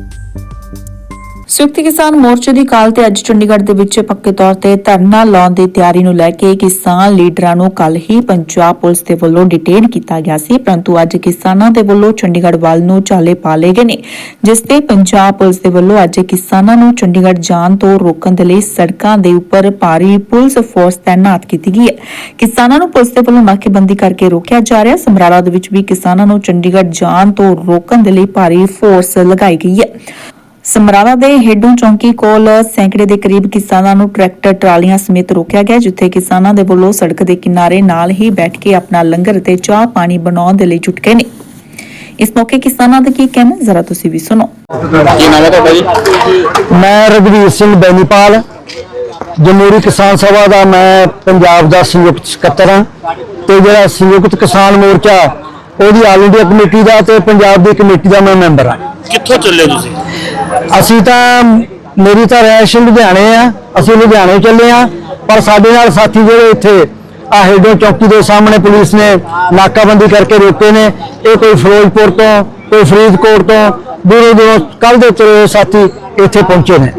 you ਸੰਯੁਕਤ ਕਿਸਾਨ ਮੋਰਚੇ ਦੀ ਕਾਲ ਤੇ ਅੱਜ ਚੰਡੀਗੜ੍ਹ ਦੇ ਵਿੱਚ ਪੱਕੇ ਤੌਰ ਤੇ ਧਰਨਾ ਲਾਉਣ ਦੀ ਤਿਆਰੀ ਨੂੰ ਲੈ ਕੇ ਕਿਸਾਨ ਲੀਡਰਾਂ ਨੂੰ ਕੱਲ ਹੀ ਪੰਜਾਬ ਪੁਲਿਸ ਦੇ ਵੱਲੋਂ ਡਿਟੇਨ ਕੀਤਾ ਗਿਆ ਸੀ, ਪਰੰਤੂ ਅੱਜ ਕਿਸਾਨਾਂ ਦੇ ਵੱਲੋਂ ਚੰਡੀਗੜ੍ਹ ਵੱਲ ਨੂੰ ਚਾਲੇ ਪਾ ਲਏ ਗਏ ਨੇ, ਜਿਸ ਤੇ ਪੰਜਾਬ ਪੁਲਿਸ ਦੇ ਵੱਲੋਂ ਅੱਜ ਕਿਸਾਨਾਂ ਨੂੰ ਚੰਡੀਗੜ੍ਹ ਜਾਣ ਤੋਂ ਰੋਕਣ ਦੇ ਲਈ ਸੜਕਾਂ ਦੇ ਉੱਪਰ ਭਾਰੀ ਪੁਲਿਸ ਫੋਰਸ ਤਾਇਨਾਤ ਕੀਤੀ ਗਈ ਹੈ। ਕਿਸਾਨਾਂ ਨੂੰ ਪੁਲਿਸ ਦੇ ਵੱਲੋਂ ਨਾਕੇਬੰਦੀ ਕਰਕੇ ਰੋਕਿਆ ਜਾ ਰਿਹਾ, ਸਮਰਾਲਾ ਦੇ ਵਿੱਚ ਵੀ ਕਿਸਾਨਾਂ ਨੂੰ ਚੰਡੀਗੜ੍ਹ ਜਾਣ ਤੋਂ ਰੋਕਣ ਦੇ ਲਈ ਭਾਰੀ ਫੋਰਸ ਲਗਾਈ ਗਈ ਹੈ। ਸਮਰਾਲਾ ਦੇ ਹੇਡੋਂ ਚੌਂਕੀ ਕੋਲ ਸੈਂਕੜੇ ਦੇ ਕਰੀਬ ਕਿਸਾਨਾਂ ਨੂੰ ਟਰੈਕਟਰ ਟਰਾਲੀਆਂ ਸਮੇਤ ਰੋਕਿਆ ਗਿਆ ਜਿੱਥੇ ਕਿਸਾਨਾਂ ਦੇ ਵੱਲੋਂ ਸੜਕ ਦੇ ਕਿਨਾਰੇ ਨਾਲ ਹੀ ਬੈਠ ਕੇ ਆਪਣਾ ਲੰਗਰ ਤੇ ਚਾਹ ਪਾਣੀ ਬਣਾਉਣ ਦੇ ਲਈ ਜੁਟ ਗਏ ਨੇ। ਇਸ ਮੌਕੇ ਕਿਸਾਨਾਂ ਦਾ ਕੀ ਕਹਿਣਾ ਜ਼ਰਾ ਤੁਸੀਂ ਵੀ ਸੁਣੋ। ਕੀ ਨਾਮ ਹੈ ਤੁਹਾਡਾ ਜੀ? ਮੈਂ ਰਘਵੀਰ ਸਿੰਘ ਬੈਨੀਪਾਲ ਜਮਹੂਰੀ ਕਿਸਾਨ ਸਭਾ ਦਾ ਮੈਂ ਪੰਜਾਬ ਦਾ ਸੰਯੁਕਤ ਸਕੱਤਰ ਹਾਂ ਤੇ ਜਿਹੜਾ ਸੰਯੁਕਤ ਕਿਸਾਨ ਮੋਰਚਾ ਉਹਦੀ ਆਲ ਇੰਡੀਆ ਕਮੇਟੀ ਦਾ ਤੇ ਪੰਜਾਬ ਦੀ ਕਮੇਟੀ ਦਾ ਮੈਂ ਮੈਂਬਰ ਹਾਂ। ਕਿੱਥੋਂ ਚੱਲੇ ਤੁਸੀਂ? ਅਸੀਂ ਤਾਂ ਮੇਰੀ ਤਾਂ ਰਿਹਾਇਸ਼ ਲੁਧਿਆਣੇ ਆ ਅਸੀਂ ਲੁਧਿਆਣੇ ਚੱਲੇ ਆ ਪਰ ਸਾਡੇ ਨਾਲ ਸਾਥੀ ਜਿਹੜੇ ਇੱਥੇ ਆ ਹੇਡੋ ਚੌਕੀ ਦੇ ਸਾਹਮਣੇ ਪੁਲਿਸ ਨੇ ਨਾਕਾਬੰਦੀ ਕਰਕੇ ਰੋਕੇ ਨੇ। ਇਹ ਕੋਈ ਫਿਰੋਜ਼ਪੁਰ ਤੋਂ ਕੋਈ ਫਰੀਦਕੋਟ ਤੋਂ ਦੂਰੋਂ ਦੂਰੋਂ ਕੱਲ ਦੇ ਤੁਰੇ ਹੋਏ ਸਾਥੀ ਇੱਥੇ ਪਹੁੰਚੇ ਨੇ।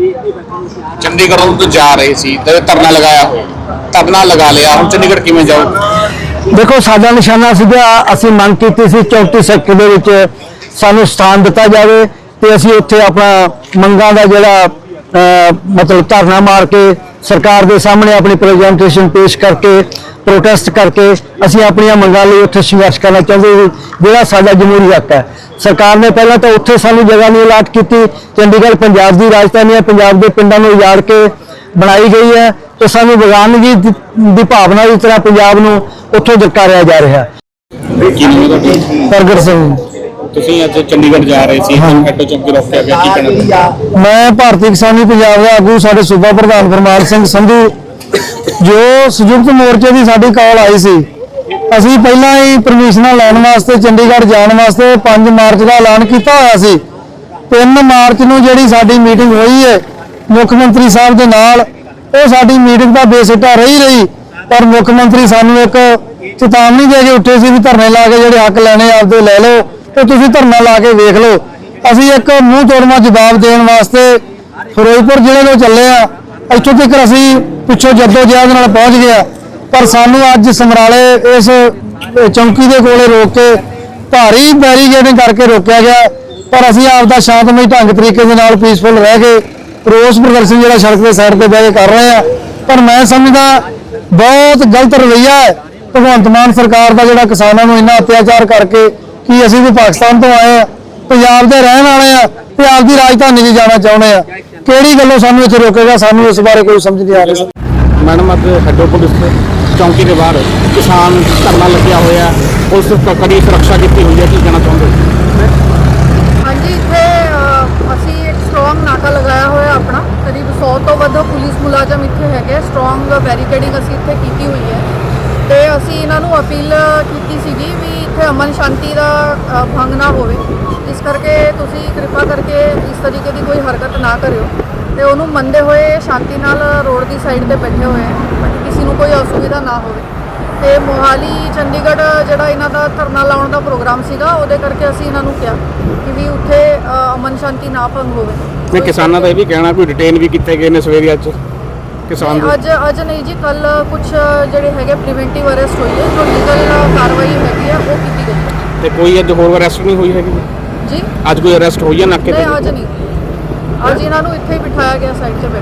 ਚੰਡੀਗੜ੍ਹ ਤੋਂ ਜਾ ਰਹੇ ਸੀ ਤੇ ਧਰਨਾ ਲਗਾਇਆ ਹੋਇਆ ਧਰਨਾ ਲਗਾ ਲਿਆ ਹੁਣ ਚੰਡੀਗੜ੍ਹ ਕਿਵੇਂ ਜਾਓ ਦੇਖੋ, ਸਾਡਾ ਨਿਸ਼ਾਨਾ ਸੀਗਾ, ਅਸੀਂ ਮੰਗ ਕੀਤੀ ਸੀ 34 ਸੈਕਟਰ ਦੇ ਵਿੱਚ ਸਾਨੂੰ ਸਥਾਨ ਦਿੱਤਾ ਜਾਵੇ ਤੇ ਅਸੀਂ ਉੱਥੇ ਆਪਣਾ ਮੰਗਾਂ ਦਾ ਜਿਹੜਾ ਮਤਲਬ ਧਰਨਾ ਮਾਰ ਕੇ ਸਰਕਾਰ ਦੇ ਸਾਹਮਣੇ ਆਪਣੀ ਪ੍ਰੈਜੈਂਟੇਸ਼ਨ ਪੇਸ਼ ਕਰਕੇ ਪ੍ਰੋਟੈਸਟ ਕਰਕੇ ਅਸੀਂ ਆਪਣੀਆਂ ਮੰਗਾਂ ਲਈ ਉੱਥੇ ਸੰਘਰਸ਼ ਕਰਨਾ ਚਾਹੁੰਦੇ ਸੀ, ਜਿਹੜਾ ਸਾਡਾ ਜਮਹੂਰੀ ਹੱਕ ਹੈ। ਸਰਕਾਰ ਨੇ ਪਹਿਲਾਂ ਤਾਂ ਉੱਥੇ ਸਾਨੂੰ ਜਗ੍ਹਾ ਨਹੀਂ ਅਲਾਟ ਕੀਤੀ, ਚੰਡੀਗੜ੍ਹ ਪੰਜਾਬ ਦੀ ਰਾਜਧਾਨੀ ਹੈ, ਪੰਜਾਬ ਦੇ ਪਿੰਡਾਂ ਨੂੰ ਉਜਾੜ ਕੇ ਬਣਾਈ ਗਈ ਹੈ। ਤੇ ਸਾਨੂੰ ਵਿਗਿਆਨਗੀ ਦੀ ਭਾਵਨਾ ਦੀ ਤਰ੍ਹਾਂ ਪੰਜਾਬ ਨੂੰ ਉੱਥੋਂ ਧੱਕਾਰਿਆ ਜਾ ਰਿਹਾ। ਹੈ ਕੀ ਨਾਮ ਹੈ ਤੁਹਾਡਾ ਪ੍ਰਗਟ ਸਿੰਘ। ਤੁਸੀਂ ਅੱਜ ਚੰਡੀਗੜ੍ਹ ਜਾ ਰਹੇ ਸੀ ਐਟੋ ਚੌਂਕੀ ਰੋਕਿਆ ਗਿਆ ਕੀ ਕਹਿਣਾ ਮੈਂ ਭਾਰਤੀ ਕਿਸਾਨੀ ਪੰਜਾਬ ਦਾ ਆਗੂ ਸਾਡੇ ਸੂਬਾ ਪ੍ਰਧਾਨ ਫਰਮਾਨ ਸਿੰਘ ਸੰਧੂ ਜੋ ਸੰਯੁਕਤ ਮੋਰਚੇ ਦੀ ਸਾਡੀ ਕਾਲ ਆਈ ਸੀ। ਅਸੀਂ ਪਹਿਲਾਂ ਹੀ ਪਰਮਿਸ਼ਨਾਂ ਲੈਣ ਵਾਸਤੇ ਚੰਡੀਗੜ੍ਹ ਜਾਣ ਵਾਸਤੇ 5 ਮਾਰਚ ਦਾ ਐਲਾਨ ਕੀਤਾ ਹੋਇਆ ਸੀ। 3 ਮਾਰਚ ਨੂੰ ਜਿਹੜੀ ਸਾਡੀ ਮੀਟਿੰਗ ਹੋਈ ਹੈ ਮੁੱਖ ਮੰਤਰੀ ਸਾਹਿਬ ਦੇ ਨਾਲ ਉਹ ਸਾਡੀ ਮੀਟਿੰਗ ਦਾ ਬੇਸਿੱਟਾ ਰਹੀ ਰਹੀ, ਪਰ ਮੁੱਖ ਮੰਤਰੀ ਸਾਨੂੰ ਇੱਕ ਚੇਤਾਵਨੀ ਦੇ ਕੇ ਉੱਠੇ ਸੀ ਵੀ ਧਰਨੇ ਲਾ ਕੇ ਜਿਹੜੇ ਹੱਕ ਲੈਣੇ ਆਪਦੇ ਲੈ ਲਓ ਤੇ ਤੁਸੀਂ ਧਰਨਾ ਲਾ ਕੇ ਵੇਖ ਲਓ। ਅਸੀਂ ਇੱਕ ਮੂੰਹ ਤੋੜਵਾ ਜਵਾਬ ਦੇਣ ਵਾਸਤੇ ਫਿਰੋਜ਼ਪੁਰ ਜ਼ਿਲ੍ਹੇ ਤੋਂ ਚੱਲੇ ਆ। ਇੱਥੋਂ ਤੱਕ ਅਸੀਂ ਪਿੱਛੋਂ ਜੱਦੋ ਜਹਿਦ ਨਾਲ ਪਹੁੰਚ ਗਿਆ ਪਰ ਸਾਨੂੰ ਅੱਜ ਸਮਰਾਲੇ ਇਸ ਚੌਂਕੀ ਦੇ ਕੋਲੇ ਰੋਕ ਕੇ ਭਾਰੀ ਬੈਰੀਗੇਡਿੰਗ ਕਰਕੇ ਰੋਕਿਆ ਗਿਆ। ਪਰ ਅਸੀਂ ਆਪ ਦਾ ਸ਼ਾਂਤਮਈ ਢੰਗ ਤਰੀਕੇ ਦੇ ਨਾਲ ਪੀਸਫੁਲ ਰਹਿ ਕੇ ਰੋਸ ਪ੍ਰਦਰਸ਼ਨ ਜਿਹੜਾ ਸੜਕ ਦੇ ਸਾਈਡ ਤੇ ਬਹਿ ਕੇ ਕਰ ਰਹੇ ਆ, ਪਰ ਮੈਂ ਸਮਝਦਾ ਬਹੁਤ ਗਲਤ ਰਵੱਈਆ ਹੈ। ਭਗਵੰਤ ਮਾਨ ਸਰਕਾਰ ਦਾ ਜਿਹੜਾ ਕਿਸਾਨਾਂ ਨੂੰ ਇੰਨਾ ਅਤਿਆਚਾਰ ਕਰਕੇ ਕਿ ਅਸੀਂ ਵੀ ਪਾਕਿਸਤਾਨ ਤੋਂ ਆਏ ਆ ਪੰਜਾਬ ਦੇ ਰਹਿਣ ਵਾਲੇ ਆ ਤੇ ਆਪਦੀ ਰਾਜਧਾਨੀ 'ਚ ਜਾਣਾ ਚਾਹੁੰਦੇ ਆ ਕਿਹੜੀ ਗੱਲੋਂ ਸਾਨੂੰ ਇੱਥੇ ਰੋਕੇਗਾ, ਸਾਨੂੰ ਇਸ ਬਾਰੇ ਕੋਈ ਸਮਝ ਨਹੀਂ ਆ ਰਹੀ। ਮੈਡਮ, ਅੱਜ ਹੈਡੋ ਪੁਲਿਸ ਚੌਂਕੀ ਦੇ ਬਾਹਰ ਕਿਸਾਨ ਧਰਨਾ ਲੱਗਿਆ ਹੋਇਆ ਉਸ ਕੜੀ ਸੁਰੱਖਿਆ ਕੀਤੀ ਹੋਈ ਹੈ, ਕੀ ਕਹਿਣਾ ਚਾਹੁੰਦੇ ਹੋ? ਹਾਂਜੀ ਇੱਥੇ ਅ, ਅਸੀਂ ਇੱਕ ਸਟਰੋਂਗ ਨਾਕਾ ਲਗਾਇਆ ਹੋਇਆ ਆਪਣਾ। ਕਰੀਬ 100 ਤੋਂ ਵੱਧ ਪੁਲਿਸ ਮੁਲਾਜ਼ਮ ਇੱਥੇ ਹੈਗੇ ਸਟਰੋਂਗ ਬੈਰੀਕੇਡਿੰਗ ਅਸੀਂ ਇੱਥੇ ਕੀਤੀ ਹੋਈ ਹੈ। ਤੇ ਅਸੀਂ ਇਹਨਾਂ ਨੂੰ ਅਪੀਲ ਕੀਤੀ ਸੀਗੀ ਵੀ ਇੱਥੇ ਅਮਨ ਸ਼ਾਂਤੀ ਦਾ ਭੰਗ ਨਾ ਹੋਵੇ। ਇਸ ਕਰਕੇ ਤੁਸੀਂ ਕਿਰਪਾ ਕਰਕੇ ਇਸ ਤਰੀਕੇ ਦੀ ਕੋਈ ਹਰਕਤ ਨਾ ਕਰਿਓ। ਤੇ ਉਹਨੂੰ ਮੰਨਦੇ ਹੋਏ ਸ਼ਾਂਤੀ ਨਾਲ ਰੋਡ ਦੀ ਸਾਈਡ ਤੇ ਬੈਠੇ ਹੋਏ ਹੈ। ਕਿਸੇ ਨੂੰ ਕੋਈ ਅਸੁਵਿਧਾ ਨਾ ਹੋਵੇ। ਤੇ ਮੋਹਾਲੀ, ਚੰਡੀਗੜ੍ਹ ਜਿਹੜਾ ਇਹਨਾਂ ਦਾ ਧਰਨਾ ਲਾਉਣ ਦਾ ਪ੍ਰੋਗਰਾਮ ਸੀਗਾ, ਉਹਦੇ ਕਰਕੇ ਅਸੀਂ ਇਹਨਾਂ ਨੂੰ ਕਿਹਾ ਕਿ ਵੀ ਉੱਥੇ ਅ, ਅਮਨ ਸ਼ਾਂਤੀ ਨਾ ਭੰਗ ਹੋਵੇ। ਮੈਂ ਕਿਸਾਨਾਂ ਦਾ ਇਹ ਵੀ ਕਹਿਣਾ ਕੋਈ ਡਿਟੇਨ ਵੀ ਕੀਤੇ ਗਏ ਨੇ ਸਵੇਰੇ ਅੱਜ। ਕਿਸਾਨ ਦੇ ਅੱਜ ਅੱਜ ਨਹੀਂ ਜੀ ਕੱਲ ਕੁਝ ਜਿਹੜੇ ਹੈਗੇ ਪ੍ਰੀਵੈਂਟਿਵ ਅਰੈਸਟ ਹੋਈ ਹੈ ਜੋ ਲੀਗਲ ਕਾਰਵਾਈ ਹੈਗੀ ਹੈ ਉਹ ਕੀਤੀ ਗਈ ਹੈ। ਤੇ ਕੋਈ ਅੱਜ ਹੋਰ ਅਰੈਸਟ ਨਹੀਂ ਹੋਈ ਹੈਗੀ? ਜੀ? ਅੱਜ ਕੋਈ ਅਰੈਸਟ ਹੋਈ ਹੈ ਨਾਕੇ ਤੇ? ਨਹੀਂ ਅੱਜ ਨਹੀਂ। ਅੱਜ ਇਹਨਾਂ ਨੂੰ ਇੱਥੇ ਹੀ ਬਿਠਾਇਆ ਗਿਆ ਸਾਈਡ ਤੇ ਬੈਠ